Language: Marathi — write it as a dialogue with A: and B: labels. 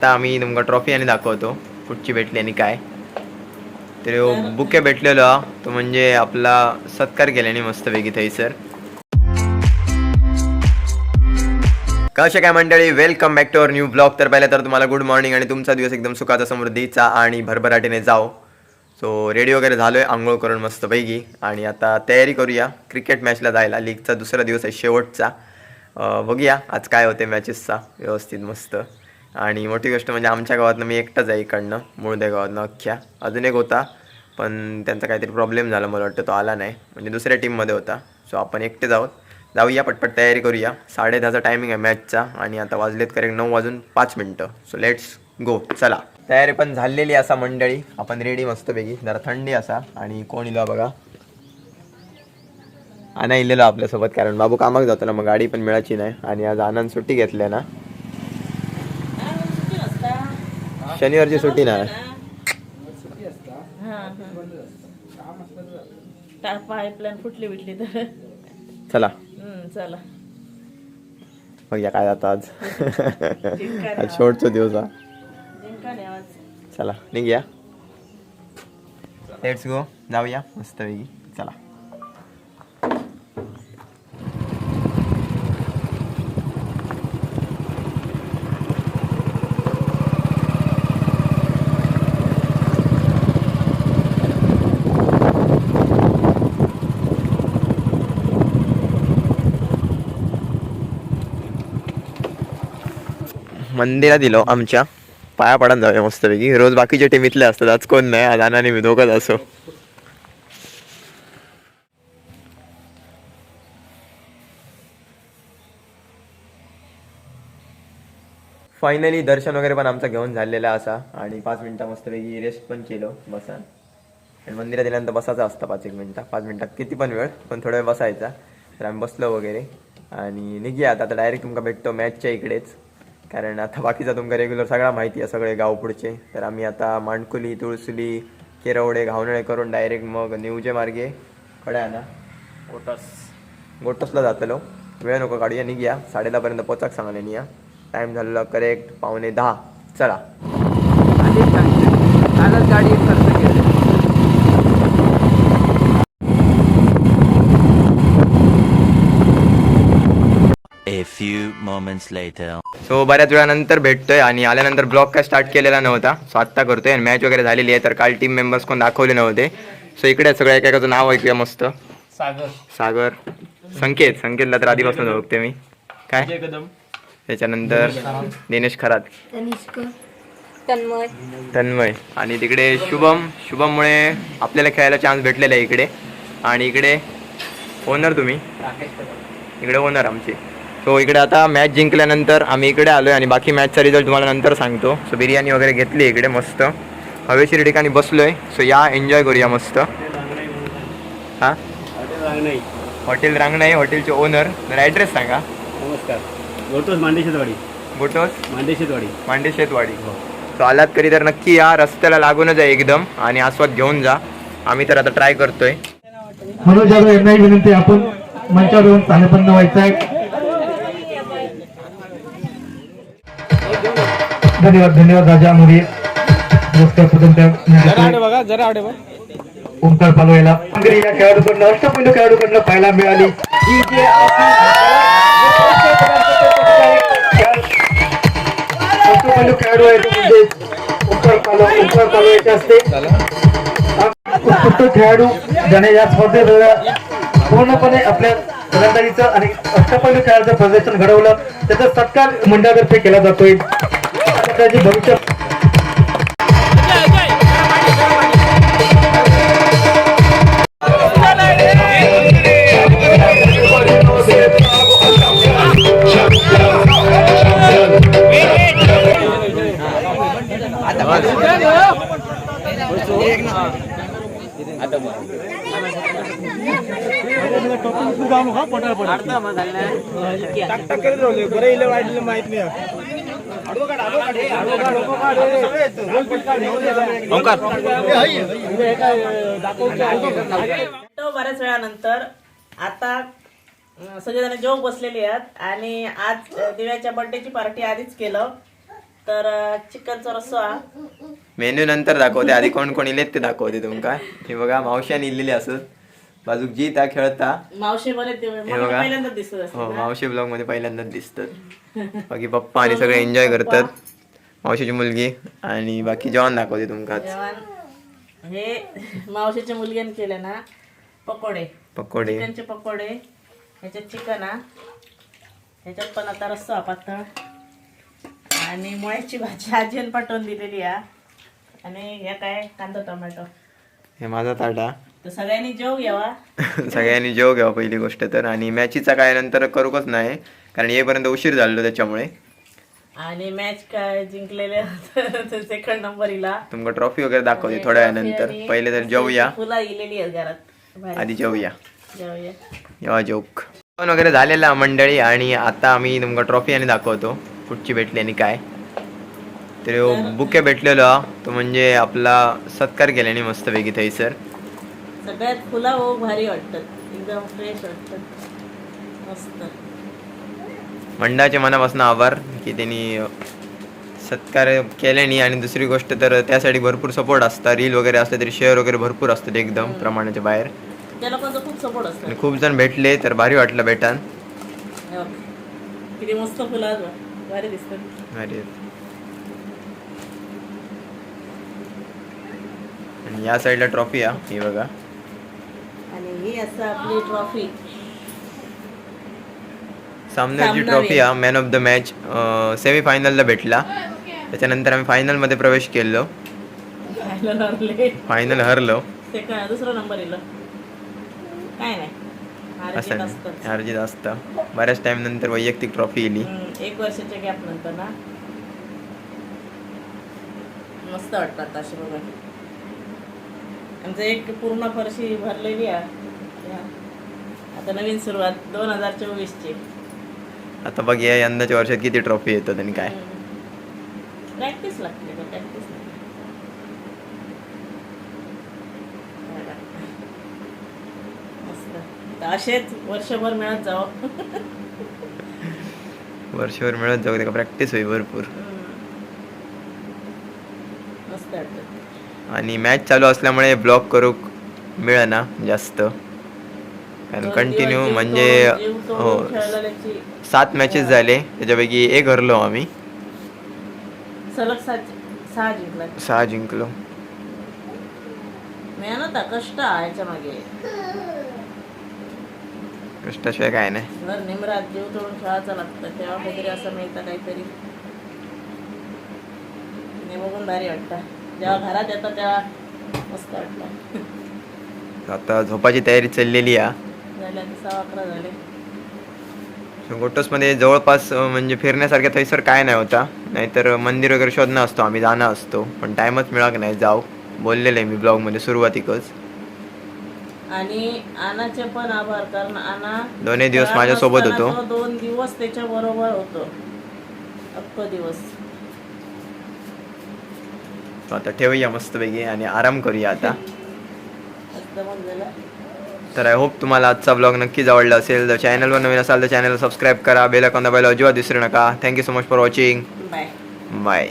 A: आता आम्ही तुमका ट्रॉफी आणि दाखवतो कुठची भेटली आणि काय. तर बुके भेटलेलो हा. तो म्हणजे आपला सत्कार केल्याने मस्त वेगळी थंयसर कशा काय मंडळी welcome back to our new blog तर पहिलं तर तुम्हाला गुड मॉर्निंग आणि तुमचा दिवस एकदम सुखाचा समृद्धीचा आणि भरभराटीने जाओ. सो रेडी वगैरे झालो आहे आंघोळ करून मस्तपैकी आणि आता तयारी करूया क्रिकेट मॅचला जायला. लीगचा दुसरा दिवस आहे शेवटचा. बघूया आज काय होते मॅचेसचा व्यवस्थित मस्त. आणि मोठी गोष्ट म्हणजे आमच्या गावातनं मी एकटाच आहे इकडनं मुळदे गावातनं अख्ख्या. अजून एक होता पण त्यांचा काहीतरी प्रॉब्लेम झाला मला वाटतं तो आला नाही. म्हणजे दुसऱ्या टीममध्ये होता. सो आपण एकटेच आहोत. जाऊया पटपट तयारी करूया. साडे दहाचा टायमिंग आहे मॅचचा आणि आता वाजलेत करेक्ट नऊ वाजून पाच मिनटं. सो लेट्स गो चला. तयारी पण झालेली असा मंडळी. आपण रेडी मस्तपैकी. जरा थंडी असा. आणि कोण इलो बघा. आणा इलेलो आपल्यासोबत कारण बाबू कामाक जातो ना मग गाडी पण मिळायची नाही. आणि आज आनंद सुट्टी घेतल्या ना. शनिवारची सुट्टी नाही
B: पाईपलाईन फुटली बिटली तर.
A: चला.
B: चला.
A: बघूया काय जातं आज. आज शेवटचा दिवस हा. चला निघूया. लेट्स गो जाऊया. मस्तपैकी. चला. मंदिरात दिलो आमच्या पाया पडान जाऊया मस्तपैकी. रोज बाकीचे टीम इथले असतात आज कोण नाही आज आणि मी दोघंच असो. फायनली दर्शन वगैरे पण आमचं घेऊन झालेलं असा. आणि पाच मिनिटं मस्तपैकी रेस्ट पण केलो बसा आणि मंदिरात गेल्यानंतर बसायचं असतं पाच एक मिनटं. पाच मिनिटात किती पण वेळ पण थोडा वेळ बसायचा. तर आम्ही बसलो वगैरे. आणि निघूया आता आता डायरेक्ट तुमका भेटतो मॅचच्या इकडेच. कारण आता बाकीचा तुमका रेग्युलर सगळा माहिती आहे सगळे गाव पुढचे. तर आम्ही आता मांडकुली तुळसुली केरवडे घावनळे करून डायरेक्ट मग निवजे मार्गे. कडे ना? गोटस गोटसला जातलो. वेळ नको काढूया निघूया. साडे दहापर्यंत पोचाक सांगाले निया टाईम झालेला करेक्ट पावणे दहा. चला.
C: गाडी खर्च केली
D: A few moments later.
A: So बऱ्याच वेळानंतर भेटतोय आणि आल्यानंतर ब्लॉग काय स्टार्ट केलेला नव्हता. सो आत्ता करतोय आणि मॅच वगैरे झालेली आहे तर काल टीम मेंबर्स कोण दाखवले नव्हते. सो इकडे सगळ्या एकेकाचं नाव ऐकूया मस्त.
C: सागर.
A: सागर. संकेत. संकेतला तर आधीपासून ओळखते मी. काय?
C: कदम.
A: त्याच्यानंतर दिनेश खरात.
E: तनिष्क तन्मय.
A: तन्मय. आणि तिकडे शुभम. शुभममुळे आपल्याला खेळायला चान्स भेटलेला आहे इकडे. आणि इकडे ओनर तुम्ही. इकडे ओनर आमचे. सो इकडे आता मॅच जिंकल्यानंतर आम्ही इकडे आलोय आणि बाकी मॅचचा रिझल्ट तुम्हाला नंतर सांगतो. सो बिर्याणी वगैरे घेतली इकडे मस्त. हवेशीर ठिकाणी बसलोय. सो या एन्जॉय करूया मस्त. हां? हॉटेल रांगणाई हॉटेलचे ओनर तर ॲड्रेस सांगा.
F: नमस्कार. गोटोस मांडेशेतवाडी
A: बोटोस?
F: मांडेशेतवाडी
A: मांडे शेतवाडी. सो आलात कधी तर नक्की या. रस्त्याला लागूनच आहे एकदम. आणि आस्वाद घेऊन जा. आम्ही तर आता ट्राय करतोय.
G: मनोज जाधव यांनाही विनंती आहे, आपण मंचावर येऊन स्थानपन्न व्हायचं आहे. धन्यवाद धन्यवाद राजा मोरे ओंकार पालो याला. हंगरी या खेळाडूकडनं अष्टपैलू खेळाडूकडनं पाहायला मिळाली. अष्टपैलू खेळाडू आहे तो म्हणजे ओंकार पालो ओंकार पालो याचे असते उत्कृष्ट खेळाडू ज्याने या स्पर्धेत पूर्णपणे आपल्या फलंदाजीचं आणि अष्टपैलू खेळाचं प्रदर्शन घडवलं. त्याचा सत्कार मंडळातर्फे केला जातोय. त्याची भविष्य
C: माहीत नाही.
B: बऱ्याच वेळानंतर आता सगळेजण जेव बसलेले आहेत आणि आज दिव्याच्या बर्थडेची पार्टी आधीच केलं. तर चिकनचा रस्सा.
A: मेन्यू नंतर दाखवते. आधी कोण कोण इलेत ते दाखवते तुमका हे बघा मावश्यान इल्लेली असत बाजूक जी त्या खेळता
B: मावशी बरे ते
A: हे बघा.
B: पहिल्यांदा दिसत असते
A: हो मावशी ब्लॉगमध्ये पहिल्यांदाच दिसतात. बाकी पप्पा आणि सगळे एन्जॉय करतात. मावशीची मुलगी आणि बाकी जेवण दाखवते तुमका आज.
B: जेवण. हे मावशीच्या मुलग्याने केले ना पकोडे.
A: पकोडे.
B: चिकनचे पकोडे. ह्याच्यात चिकन हा. ह्याच्यात पण आता रस्सा पातळ. आणि मुळ्याची भाजी आजीन पाठवून दिलेली आहे आणि ह्या काय? कांदा टोमॅटो.
A: हे माझा ताटा.
B: तर सगळ्यांनी जेव घ्यावा.
A: सगळ्यांनी जेव घ्यावा पहिली गोष्ट तर. आणि मॅचीचा काय नंतर करूकच नाही कारण येईपर्यंत उशीर झालो त्याच्यामुळे.
B: आणि मॅच काय जिंकलेले सेकंड नंबर इला
A: तुमका ट्रॉफी वगैरे दाखवते थोड्या वेळानंतर पहिले तर जेवूया
B: फुला इलेली आहेत घरात. बाहेर.
A: आधी जेवूया
B: जेवूया
A: जेव्हा जोक जेवण वगैरे झालेला मंडळी आणि आता आम्ही तुमका ट्रॉफी आणि दाखवतो कुठची भेटली आणि काय. तर ह्यो बुके भेटलेलो हा. तो म्हणजे आपला सत्कार केल्याने मस्तपैकी थंयसर.
B: सगळ्यात फुला हो भारी वाटतात. एकदम फ्रेश वाटतात. मस्त.
A: मंडळाच्या मनापासून आभार की त्यांनी सत्कार केल्याने आणि दुसरी गोष्ट तर त्यासाठी भरपूर सपोर्ट असतात. रील वगैरे असले तरी शेअर वगैरे भरपूर असतात एकदम प्रमाणाच्या बाहेर.
B: त्या लोकांचा खूप सपोर्ट असतो.
A: आणि खूप जण भेटले तर भारी वाटलं भेटान.
B: हे. बघ. किती मस्त फुलं आहेत बघ. भारी दिसतात.
A: भारी आणि या साईडला ट्रॉफी आहे ही बघा.
B: ही असं आपली ट्रॉफी
A: सामन्याची. ट्रॉफी आहे man of the match semi फायनलला भेटला. त्याच्यानंतर आम्ही फायनलमध्ये प्रवेश केलो. फायनल हरलो.
B: ते काय दुसरा नंबर येलो काय नाही.
A: असं. अर्जित असतं. बऱ्याच टाइम नंतर वैयक्तिक ट्रॉफी येली.
B: एक वर्षाच्या गॅप नंतर ना. मस्त वाटतात असे बघा आमचं एक पूर्ण फरशी भरलेली आहे. आता नवीन सुरुवात दोन हजार चोवीसची.
A: आता बघूया यंदाच्या वर्षात किती ट्रॉफी येतात आणि काय.
B: प्रॅक्टिस लागते प्रॅक्टिस मस्त. असेच वर्षभर मिळत जावं.
A: वर्षभर मिळत जाऊ का? प्रॅक्टिस होईल भरपूर.
B: मस्त वाटतं.
A: आणि मॅच चालू असल्यामुळे ब्लॉक करूक मिळना जास्त.
B: दोन
A: कंटिन्यू म्हणजे हो सात मॅचेस झाले. त्याच्यापैकी एक हरलो आम्ही.
B: सहा जिंकला. मेहनत कष्ट याच्या मागे.
A: कष्टाशिवाय काय नाही.
B: निमरात जीव तोडून खेळायचं लागतं तेव्हा काहीतरी असं मिळतं काहीतरी. हे बघून भारी वाटतं. जेव्हा घरात येतं तेव्हा मस्त वाटतं.
A: आता झोपाची तयारी चाललेली आहे.
B: झाल्या सहा अकरा झाले.
A: गोटोसमध्ये जवळपास म्हणजे फिरण्यासारख्या थैसर काय नाही होता. नाहीतर मंदिर वगैरे शोधणं असतो आम्ही जाणं असतो. पण टाइमच मिळाक नाही जाऊ. बोललेलं आहे मी ब्लॉगमध्ये सुरुवातीकच.
B: आणि आनाचे पण आभार कारण आना
A: दोन्ही दिवस
B: घरात
A: माझ्यासोबत
B: नसताना
A: होतो.
B: तो दोन दिवस त्याच्या बरोबर होतो. अख्खो दिवस.
A: आता ठेवूया मस्तपैकी आणि आराम करूया आता.
B: मस्त मग झालं.
A: तर आय होप तुम्हाला आजचा ब्लॉग नक्कीच आवडला असेल. तर चॅनलवर नवीन असाल तर चॅनलला सबस्क्राईब करा बेल अकाउंट दाबायला अजिबात विसरू नका. Thank you so much for watching
B: bye
A: bye